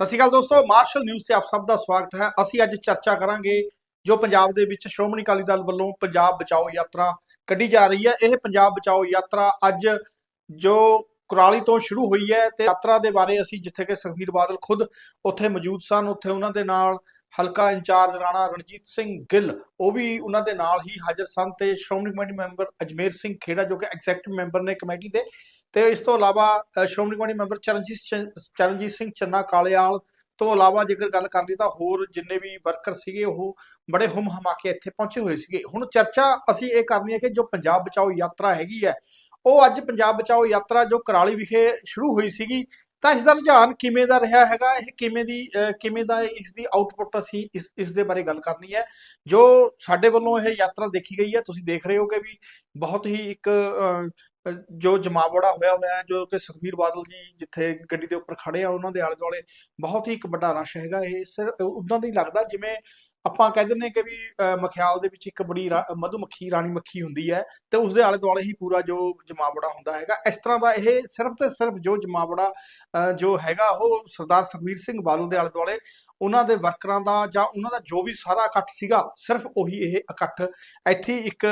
ਸਤਿ ਸ਼੍ਰੀ ਅਕਾਲ ਦੋਸਤੋ, martial news ਤੇ ਆਪ ਸਭ ਦਾ ਸਵਾਗਤ ਹੈ। ਅਸੀਂ ਅੱਜ ਚਰਚਾ ਕਰਾਂਗੇ ਜੋ ਪੰਜਾਬ ਦੇ ਵਿੱਚ ਸ਼੍ਰੋਮਣੀ ਅਕਾਲੀ ਦਲ ਵੱਲੋਂ ਪੰਜਾਬ ਬਚਾਓ ਯਾਤਰਾ ਕੱਢੀ ਜਾ ਰਹੀ ਹੈ। ਇਹ ਪੰਜਾਬ ਬਚਾਓ ਯਾਤਰਾ ਅੱਜ ਜੋ ਕੁਰਾਲੀ ਤੋਂ ਸ਼ੁਰੂ ਹੋਈ ਹੈ ਤੇ ਯਾਤਰਾ ਦੇ ਬਾਰੇ ਅਸੀਂ ਜਿੱਥੇ ਕਿ ਸੁਖਬੀਰ ਬਾਦਲ ਖੁਦ ਉੱਥੇ ਮੌਜੂਦ ਸਨ, ਉੱਥੇ ਉਹਨਾਂ ਦੇ ਨਾਲ ਹਲਕਾ ਇੰਚਾਰਜ ਰਾਣਾ ਰਣਜੀਤ ਸਿੰਘ ਗਿੱਲ, ਉਹ ਵੀ ਉਹਨਾਂ ਦੇ ਨਾਲ ਹੀ ਹਾਜ਼ਰ ਸਨ ਤੇ ਸ਼੍ਰੋਮਣੀ ਕਮੇਟੀ ਮੈਂਬਰ ਅਜਮੇਰ ਸਿੰਘ ਖੇੜਾ ਜੋ ਕਿ ਐਗਜ਼ੈਕਟਿਵ ਮੈਂਬਰ ਨੇ ਕਮੇਟੀ ਦੇ ਤੇ ਇਸ ਤੋਂ ਇਲਾਵਾ ਸ਼੍ਰੋਮਣੀ ਕਮੇਟੀ ਮੈਂਬਰ ਚਰਨਜੀਤ ਚਰਨਜੀਤ ਸਿੰਘ ਚੰਨਾ ਕਾਲੇਆਲ ਤੋਂ ਇਲਾਵਾ ਜੇਕਰ ਗੱਲ ਕਰ ਲਈ ਤਾਂ ਹੋਰ ਜਿੰਨੇ ਵੀ ਵਰਕਰ ਸੀਗੇ ਉਹ ਬੜੇ ਹੁਮ ਹਮਾ ਕੇ ਇੱਥੇ ਪਹੁੰਚੇ ਹੋਏ ਸੀਗੇ। ਹੁਣ ਚਰਚਾ ਅਸੀਂ ਇਹ ਕਰਨੀ ਹੈ ਕਿ ਜੋ ਪੰਜਾਬ ਬਚਾਓ ਯਾਤਰਾ ਹੈਗੀ ਹੈ ਉਹ ਅੱਜ ਪੰਜਾਬ ਬਚਾਓ ਯਾਤਰਾ ਜੋ ਕਰਾਲੀ ਵਿਖੇ ਸ਼ੁਰੂ ਹੋਈ ਸੀਗੀ ਤਾਂ ਇਸ ਦਾ ਰੁਝਾਨ ਕਿਵੇਂ ਦਾ ਰਿਹਾ ਹੈਗਾ? ਇਹ ਕਿਵੇਂ ਦੀ ਅਹ ਕਿਵੇਂ ਦਾ ਇਸ ਦੀ ਆਊਟਪੁੱਟ ਅਸੀਂ ਇਸ ਇਸ ਦੇ ਬਾਰੇ ਗੱਲ ਕਰਨੀ ਹੈ ਜੋ ਸਾਡੇ ਵੱਲੋਂ ਇਹ ਯਾਤਰਾ ਦੇਖੀ ਗਈ ਹੈ। ਤੁਸੀਂ ਦੇਖ ਰਹੇ ਹੋ ਕਿ ਵੀ ਬਹੁਤ ਹੀ ਇੱਕ ਅਹ, ਜੋ ਜਮਾਵੜਾ ਹੋਇਆ ਹੋਇਆ ਹੈ ਜੋ ਕਿ ਸੁਖਬੀਰ ਬਾਦਲ ਜੀ ਜਿੱਥੇ ਗੱਡੀ ਦੇ ਉੱਪਰ ਖੜੇ ਆ ਉਹਨਾਂ ਦੇ ਆਲੇ ਦੁਆਲੇ ਬਹੁਤ ਹੀ ਇੱਕ ਵੱਡਾ ਰਸ਼ ਹੈਗਾ। ਇਹ ਸਿਰ ਉਦਾਂ ਦਾ ਹੀ ਲੱਗਦਾ ਜਿਵੇਂ ਆਪਾਂ ਕਹਿ ਦਿੰਦੇ ਕਿ ਵੀ ਅਹ, ਮਖਿਆਲ ਦੇ ਵਿੱਚ ਇੱਕ ਬੜੀ ਮਧੂਮੱਖੀ ਰਾਣੀ ਮੱਖੀ ਹੁੰਦੀ ਹੈ ਤੇ ਉਸ ਦੇ ਆਲੇ ਦੁਆਲੇ ਹੀ ਪੂਰਾ ਜੋ ਜਮਾਵੜਾ ਹੁੰਦਾ ਹੈਗਾ। ਇਸ ਤਰ੍ਹਾਂ ਦਾ ਇਹ ਸਿਰਫ ਤੇ ਸਿਰਫ ਜੋ ਜਮਾਵੜਾ ਅਹ, ਜੋ ਹੈਗਾ ਉਹ ਸਰਦਾਰ ਸੁਖਬੀਰ ਸਿੰਘ ਬਾਦਲ ਦੇ ਆਲੇ ਦੁਆਲੇ ਉਹਨਾਂ ਦੇ ਵਰਕਰਾਂ ਦਾ ਜਾਂ ਉਹਨਾਂ ਦਾ ਜੋ ਵੀ ਸਾਰਾ ਇਕੱਠ ਸੀਗਾ, ਸਿਰਫ ਉਹੀ ਇਹ ਇਕੱਠ ਇੱਥੇ ਇੱਕ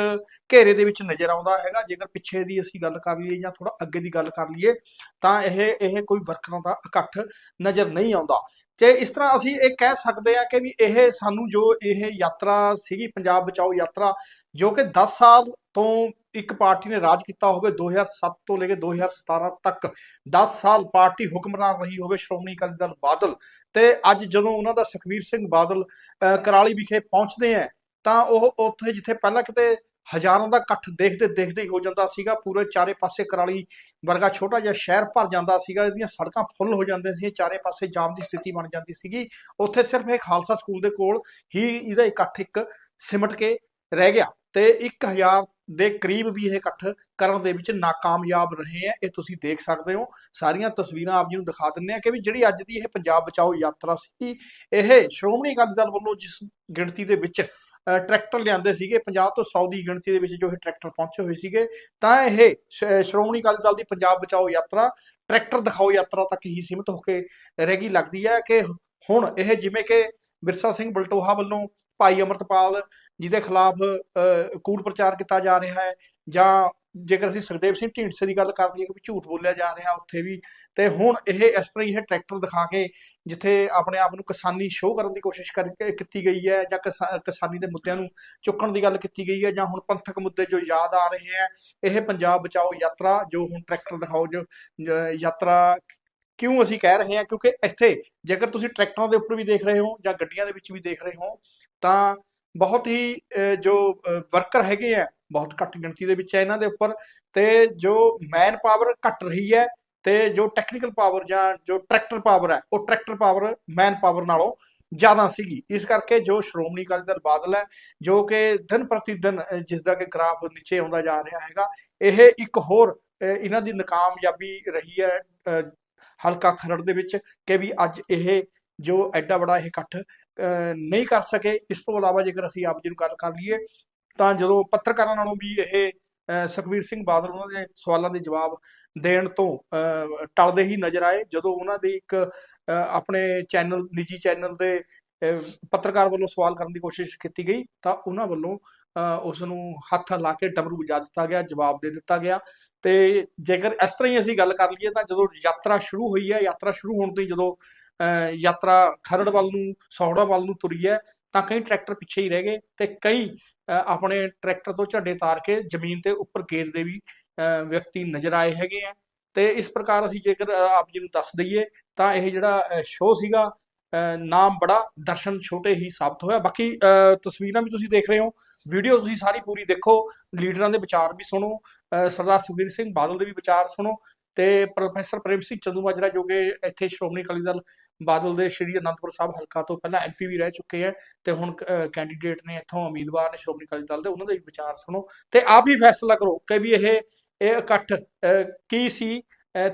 ਘੇਰੇ ਦੇ ਵਿੱਚ ਨਜ਼ਰ ਆਉਂਦਾ ਹੈਗਾ। ਜੇਕਰ ਪਿੱਛੇ ਦੀ ਅਸੀਂ ਗੱਲ ਕਰ ਲਈਏ ਜਾਂ ਥੋੜਾ ਅੱਗੇ ਦੀ ਗੱਲ ਕਰ ਲਈਏ, ਤਾਂ ਇਹ ਇਹ ਕੋਈ ਵਰਕਰਾਂ ਦਾ ਇਕੱਠ ਨਜ਼ਰ ਨਹੀਂ ਆਉਂਦਾ। ਤੇ ਇਸ ਤਰ੍ਹਾਂ ਅਸੀਂ ਇਹ ਕਹਿ ਸਕਦੇ ਹਾਂ ਕਿ ਵੀ ਇਹ ਸਾਨੂੰ ਜੋ ਇਹ ਯਾਤਰਾ ਸੀਗੀ, ਪੰਜਾਬ ਬਚਾਓ ਯਾਤਰਾ, ਜੋ ਕਿ 10 ਸਾਲ ਤੋਂ ਇੱਕ ਪਾਰਟੀ ਨੇ ਰਾਜ ਕੀਤਾ ਹੋਵੇ 2007 ਤੋਂ ਲੈ ਕੇ 2017 ਤੱਕ। 10 ਸਾਲ ਪਾਰਟੀ ਹੁਕਮਰਾਨ ਰਹੀ ਹੋਵੇ ਸ਼੍ਰੋਮਣੀ ਅਕਾਲੀ ਦਲ ਬਾਦਲ। ਤੇ ਅੱਜ ਜਦੋਂ ਉਹਨਾਂ ਦਾ ਸੁਖਬੀਰ ਸਿੰਘ ਬਾਦਲ ਅਹ, ਕਰਾਲੀ ਵਿਖੇ ਪਹੁੰਚਦੇ ਆ ਤਾਂ ਉਹ ਉੱਥੇ ਜਿੱਥੇ ਪਹਿਲਾਂ ਕਿਤੇ ਹਜ਼ਾਰਾਂ ਦਾ ਇਕੱਠ ਦੇਖਦੇ ਦੇਖਦੇ ਹੀ ਹੋ ਜਾਂਦਾ ਸੀਗਾ ਪੂਰੇ ਚਾਰੇ ਪਾਸੇ ਕਰਾਲੀ ਵਰਗਾ ਛੋਟਾ ਜਿਹਾ ਸ਼ਹਿਰ ਭਰ ਜਾਂਦਾ ਸੀਗਾ ਇਹਦੀਆਂ ਸੜਕਾਂ ਫੁੱਲ ਹੋ ਜਾਂਦੀਆਂ ਸੀ ਚਾਰੇ ਪਾਸੇ ਜਾਮ ਦੀ ਸਥਿਤੀ ਬਣ ਜਾਂਦੀ ਸੀਗੀ। ਉੱਥੇ ਸਿਰਫ ਇਹ ਖਾਲਸਾ ਸਕੂਲ ਦੇ ਕੋਲ ਹੀ ਇਹਦਾ ਇਕੱਠ ਇੱਕ ਸਿਮਟ ਕੇ ਰਹਿ ਗਿਆ। ਤੇ 1000 ਦੇ ਕਰੀਬ ਵੀ ਇਹ ਇਕੱਠ ਕਰਨ ਦੇ ਵਿੱਚ ਨਾਕਾਮਯਾਬ ਰਹੇ ਆ, ਇਹ ਤੁਸੀਂ ਦੇਖ ਸਕਦੇ ਹੋ। ਸਾਰੀਆਂ ਤਸਵੀਰਾਂ ਆਪ ਜੀ ਨੂੰ ਦਿਖਾ ਦਿੰਨੇ ਆ ਕਿ ਵੀ ਜਿਹੜੀ ਅੱਜ ਦੀ ਇਹ ਪੰਜਾਬ ਬਚਾਓ ਯਾਤਰਾ ਸੀ, ਇਹ ਸ਼੍ਰੋਮਣੀ ਅਕਾਲੀ ਦਲ ਵੱਲੋਂ ਜਿਸ ਗਿਣਤੀ ਦੇ ਵਿੱਚ ਟਰੈਕਟਰ ਲਿਆਂਦੇ ਸੀਗੇ 50 ਤੋਂ 100 ਦੀ ਗਿਣਤੀ ਦੇ ਵਿੱਚ ਜੋ ਇਹ ਟਰੈਕਟਰ ਪਹੁੰਚੇ ਹੋਏ ਸੀਗੇ, ਤਾਂ ਇਹ ਸ਼੍ਰੋਮਣੀ ਅਕਾਲੀ ਦਲ ਦੀ ਪੰਜਾਬ ਬਚਾਓ ਯਾਤਰਾ ਟਰੈਕਟਰ ਦਿਖਾਓ ਯਾਤਰਾ ਤੱਕ ਹੀ ਸੀਮਿਤ ਹੋ ਕੇ ਰਹਿ ਗਈ, ਲੱਗਦੀ ਹੈ ਕਿ ਹੁਣ ਇਹ ਜਿਵੇਂ ਕਿ ਬਿਰਸਾ ਸਿੰਘ ਬਲਟੋਹਾ ਵੱਲੋਂ ਭਾਈ ਅਮਰਤਪਾਲ ਜਿਹਦੇ ਖਿਲਾਫ ਅ, ਕੂੜ ਪ੍ਰਚਾਰ ਕੀਤਾ ਜਾ ਰਿਹਾ ਹੈ ਜਾਂ ਜੇਕਰ ਅਸੀਂ ਸੁਖਦੇਵ ਸਿੰਘ ਢੀਂਡਸੇ ਦੀ ਗੱਲ ਕਰ ਲਈਏ ਕਿ ਝੂਠ ਬੋਲਿਆ ਜਾ ਰਿਹਾ ਉੱਥੇ ਵੀ ਤੇ ਹੁਣ ਇਹ ਇਸ ਤਰ੍ਹਾਂ ਹੀ ਇਹ ਟਰੈਕਟਰ ਦਿਖਾ ਕੇ ਜਿੱਥੇ ਆਪਣੇ ਆਪ ਨੂੰ ਕਿਸਾਨੀ ਸ਼ੋਅ ਕਰਨ ਦੀ ਕੋਸ਼ਿਸ਼ ਕਰਕੇ ਕੀਤੀ ਗਈ ਹੈ ਜਾਂ ਕਿਸਾਨੀ ਦੇ ਮੁੱਦਿਆਂ ਨੂੰ ਚੁੱਕਣ ਦੀ ਗੱਲ ਕੀਤੀ ਗਈ ਹੈ ਜਾਂ ਹੁਣ ਪੰਥਕ ਮੁੱਦੇ ਜੋ ਯਾਦ ਆ ਰਹੇ ਹੈ ਇਹ ਪੰਜਾਬ ਬਚਾਓ ਯਾਤਰਾ ਜੋ ਹੁਣ ਟਰੈਕਟਰ ਦਿਖਾਓ ਜੋ ਯਾਤਰਾ ਕਿਉਂ ਅਸੀਂ ਕਹਿ ਰਹੇ ਹਾਂ ਕਿਉਂਕਿ ਇੱਥੇ ਜੇਕਰ ਤੁਸੀਂ ਟਰੈਕਟਰਾਂ ਦੇ ਉੱਪਰ ਵੀ ਦੇਖ ਰਹੇ ਹੋ ਜਾਂ ਗੱਡੀਆਂ ਦੇ ਵਿੱਚ ਵੀ ਦੇਖ ਰਹੇ ਹੋ ਤਾਂ ਬਹੁਤ ਹੀ ਜੋ ਵਰਕਰ ਹੈਗੇ ਆ ਬਹੁਤ ਘੱਟ ਗਿਣਤੀ ਦੇ ਵਿੱਚ ਹੈ ਇਹਨਾਂ ਦੇ ਉੱਪਰ ਤੇ ਜੋ ਮੈਨ ਪਾਵਰ ਘਟ ਰਹੀ ਹੈ ਤੇ ਜੋ ਟੈਕਨੀਕਲ ਪਾਵਰ ਜਾਂ ਜੋ ਟਰੈਕਟਰ ਪਾਵਰ ਹੈ ਉਹ ਟਰੈਕਟਰ ਪਾਵਰ ਮੈਨ ਪਾਵਰ ਨਾਲੋਂ ਜ਼ਿਆਦਾ ਸੀਗੀ। ਇਸ ਕਰਕੇ ਜੋ ਸ਼੍ਰੋਮਣੀ ਅਕਾਲੀ ਦਲ ਬਾਦਲ ਹੈ ਜੋ ਕਿ ਦਿਨ ਪ੍ਰਤੀ ਦਿਨ ਅਹ, ਜਿਸ ਦਾ ਕਿ ਗ੍ਰਾਫ ਨੀਚੇ ਆਉਂਦਾ ਜਾ ਰਿਹਾ ਹੈਗਾ ਇਹ ਇੱਕ ਹੋਰ ਇਹਨਾਂ ਦੀ ਨਾਕਾਮਯਾਬੀ ਰਹੀ ਹੈ ਅਹ, ਹਲਕਾ ਖਰੜ ਦੇ ਵਿੱਚ ਕਿ ਵੀ ਅੱਜ ਇਹ ਜੋ ਐਡਾ ਬੜਾ ਇਹ ਇਕੱਠ ਨਹੀਂ ਕਰ ਸਕੇ। ਇਸ ਤੋਂ ਇਲਾਵਾ ਜੇਕਰ ਅਸੀਂ ਆਪ ਜੀ ਨੂੰ ਗੱਲ ਕਰ ਲਈਏ ਤਾਂ ਜਦੋਂ ਪੱਤਰਕਾਰਾਂ ਨਾਲੋਂ ਵੀ ਇਹ ਅਹ, ਸੁਖਬੀਰ ਸਿੰਘ ਬਾਦਲ ਉਹਨਾਂ ਦੇ ਸਵਾਲਾਂ ਦੇ ਜਵਾਬ ਦੇਣ ਤੋਂ ਅਹ, ਟਲਦੇ ਹੀ ਨਜ਼ਰ ਆਏ। ਜਦੋਂ ਉਹਨਾਂ ਦੀ ਇੱਕ ਆਪਣੇ ਚੈਨਲ ਨਿੱਜੀ ਚੈਨਲ ਦੇ ਅਹ, ਪੱਤਰਕਾਰ ਵੱਲੋਂ ਸਵਾਲ ਕਰਨ ਦੀ ਕੋਸ਼ਿਸ਼ ਕੀਤੀ ਗਈ ਤਾਂ ਉਹਨਾਂ ਵੱਲੋਂ ਉਸ ਨੂੰ ਹੱਥ ਲਾ ਕੇ ਡਬਰੂ ਵਜਾ ਦਿੱਤਾ ਗਿਆ ਜਵਾਬ ਦੇ ਦਿੱਤਾ ਗਿਆ। ਤੇ ਜੇਕਰ ਇਸ ਤਰ੍ਹਾਂ ਹੀ ਅਸੀਂ ਗੱਲ ਕਰ ਲਈਏ ਤਾਂ ਜਦੋਂ ਯਾਤਰਾ ਸ਼ੁਰੂ ਹੋਈ ਹੈ ਯਾਤਰਾ ਸ਼ੁਰੂ ਹੋਣ ਤੋਂ ਜਦੋਂ ਯਾਤਰਾ ਖਰੜ ਵੱਲ ਨੂੰ ਸੌੜਾ ਵੱਲ ਨੂੰ ਤੁਰੀ ਹੈ ਤਾਂ ਕਈ ਟਰੈਕਟਰ ਪਿੱਛੇ ਹੀ ਰਹਿ ਗਏ ਤੇ ਕਈ ਆਪਣੇ ਟਰੈਕਟਰ ਤੋਂ ਝੱਡੇ ਤਾਰ ਕੇ ਜ਼ਮੀਨ ਤੇ ਉੱਪਰ ਗੇਰਦੇ ਵੀ ਵਿਅਕਤੀ ਨਜ਼ਰ ਆਏ ਹੈਗੇ ਆ। ਤੇ ਇਸ ਪ੍ਰਕਾਰ ਅਸੀਂ ਜੇਕਰ ਆਪ ਜੀ ਨੂੰ ਦੱਸ ਦਈਏ ਤਾਂ ਇਹ ਜਿਹੜਾ ਸ਼ੋਅ ਸੀਗਾ ਅਹ, ਨਾਮ ਬੜਾ ਦਰਸ਼ਨ ਛੋਟੇ ਹੀ ਸਾਬਤ ਹੋਇਆ। ਬਾਕੀ ਅਹ, ਤਸਵੀਰਾਂ ਵੀ ਤੁਸੀਂ ਦੇਖ ਰਹੇ ਹੋ ਵੀਡੀਓ ਤੁਸੀਂ ਸਾਰੀ ਪੂਰੀ ਦੇਖੋ ਲੀਡਰਾਂ ਦੇ ਵਿਚਾਰ ਵੀ ਸੁਣੋ ਅਹ, ਸਰਦਾਰ ਸੁਖਬੀਰ ਸਿੰਘ ਬਾਦਲ ਦੇ ਵੀ ਵਿਚਾਰ ਸੁਣੋ ਤੇ ਪ੍ਰੋਫੈਸਰ ਪ੍ਰੇਮ ਸਿੰਘ ਚੰਦੂਮਾਜਰਾ ਜੋ ਕਿ ਇੱਥੇ ਸ਼੍ਰੋਮਣੀ ਅਕਾਲੀ ਦਲ ਬਾਦਲ ਦੇ ਸ਼੍ਰੀ ਅਨੰਦਪੁਰ ਸਾਹਿਬ ਹਲਕਾ ਤੋਂ ਪਹਿਲਾਂ ਐਮਪੀ ਵੀ ਰਹਿ ਚੁੱਕੇ ਹੈ ਤੇ ਹੁਣ ਕੈਂਡੀਡੇਟ ਨੇ ਇੱਥੋਂ ਉਮੀਦਵਾਰ ਨੇ ਸ਼੍ਰੋਮਣੀ ਅਕਾਲੀ ਦਲ ਦੇ ਉਹਨਾਂ ਦੇ ਵੀ ਵਿਚਾਰ ਸੁਣੋ ਤੇ ਆਪ ਹੀ ਫੈਸਲਾ ਕਰੋ ਕਿ ਵੀ ਇਹ ਇਹ ਇਕੱਠ ਕੀ ਸੀ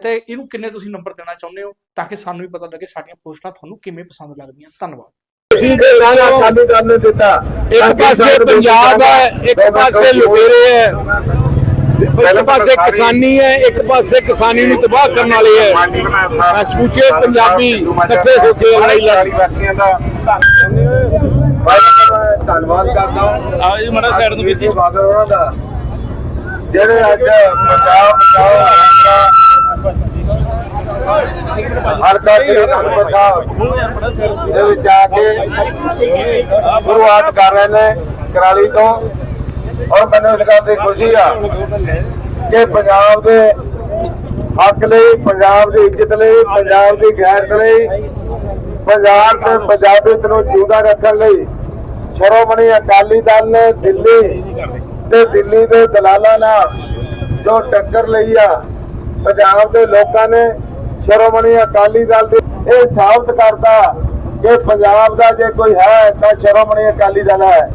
ਤੇ ਇਹਨੂੰ ਕਿੰਨੇ ਤੁਸੀਂ ਨੰਬਰ ਦੇਣਾ ਚਾਹੁੰਦੇ ਹੋ ਤਾਂ ਕਿ ਸਾਨੂੰ ਵੀ ਪਤਾ ਲੱਗੇ ਸਾਡੀਆਂ ਪੋਸਟਾਂ ਤੁਹਾਨੂੰ ਕਿਵੇਂ ਪਸੰਦ ਲੱਗਦੀਆਂ। ਧੰਨਵਾਦ। ਤੁਸੀਂ ਦੇ ਰਾਣਾ ਚਾਲੂ ਕਰਨ ਦਿੱਤਾ। ਇੱਕ ਪਾਸੇ ਪੰਜਾਬ ਹੈ ਇੱਕ ਪਾਸੇ ਲੁਟੇਰੇ ਹੈ। ਇੱਕ ਪਾਸੇ ਕਿਸਾਨੀ ਹੈ ਇੱਕ ਪਾਸੇ ਕਿਸਾਨੀ ਨੂੰ ਤਬਾਹ ਕਰਨ ਵਾਲੇ ਹੈ। ਸਮੁੱਚੇ ਪੰਜਾਬੀ ਇਕੱਠੇ ਹੋ ਕੇ ਲੜਾਈ ਲੜ ਧੰਨਵਾਦ ਕਰਦਾ ਹਾਂ। ਆ ਜੀ ਮਾੜਾ ਸਾਈਡ ਨੂੰ ਜੀ ਬਾਦਲ ਉਹਨਾਂ ਦਾ। ਜਿਹੜੇ ਅੱਜ ਪੰਜਾਬ ਹਲਕਾ ਦੇ ਵਿੱਚ ਆ ਕੇ ਸ਼ੁਰੂਆਤ ਕਰ ਰਹੇ ਨੇ ਕਰਾਲੀ ਤੋਂ। ਔਰ ਮੈਨੂੰ ਇਸ ਗੱਲ ਦੀ ਖੁਸ਼ੀ ਆ ਕਿ ਪੰਜਾਬ ਦੇ ਹੱਕ ਲਈ, ਪੰਜਾਬ ਦੀ ਇੱਜ਼ਤ ਲਈ, ਪੰਜਾਬ ਦੀ ਗੈਰਤ ਲਈ, ਪੰਜਾਬ ਤੇ ਪੰਜਾਬੀਅਤ ਨੂੰ ਜਿਉਂਦਾ ਰੱਖਣ ਲਈ ਸ਼੍ਰੋਮਣੀ ਅਕਾਲੀ ਦਲ ਨੇ ਦਿੱਲੀ ਤੇ ਦਿੱਲੀ ਦੇ ਦਲਾਲਾਂ ਨਾਲ ਜੋ ਟੱਕਰ ਲਈ ਆ, ਪੰਜਾਬ ਦੇ ਲੋਕਾਂ ਨੇ ਸ਼੍ਰੋਮਣੀ ਅਕਾਲੀ ਦਲ ਦੇ ਇਹ ਸਾਬਤ ਕਰਤਾ ਕਿ ਪੰਜਾਬ ਦਾ ਜੇ ਕੋਈ ਹੈ ਤਾਂ ਸ਼੍ਰੋਮਣੀ ਅਕਾਲੀ ਦਲ ਹੈ।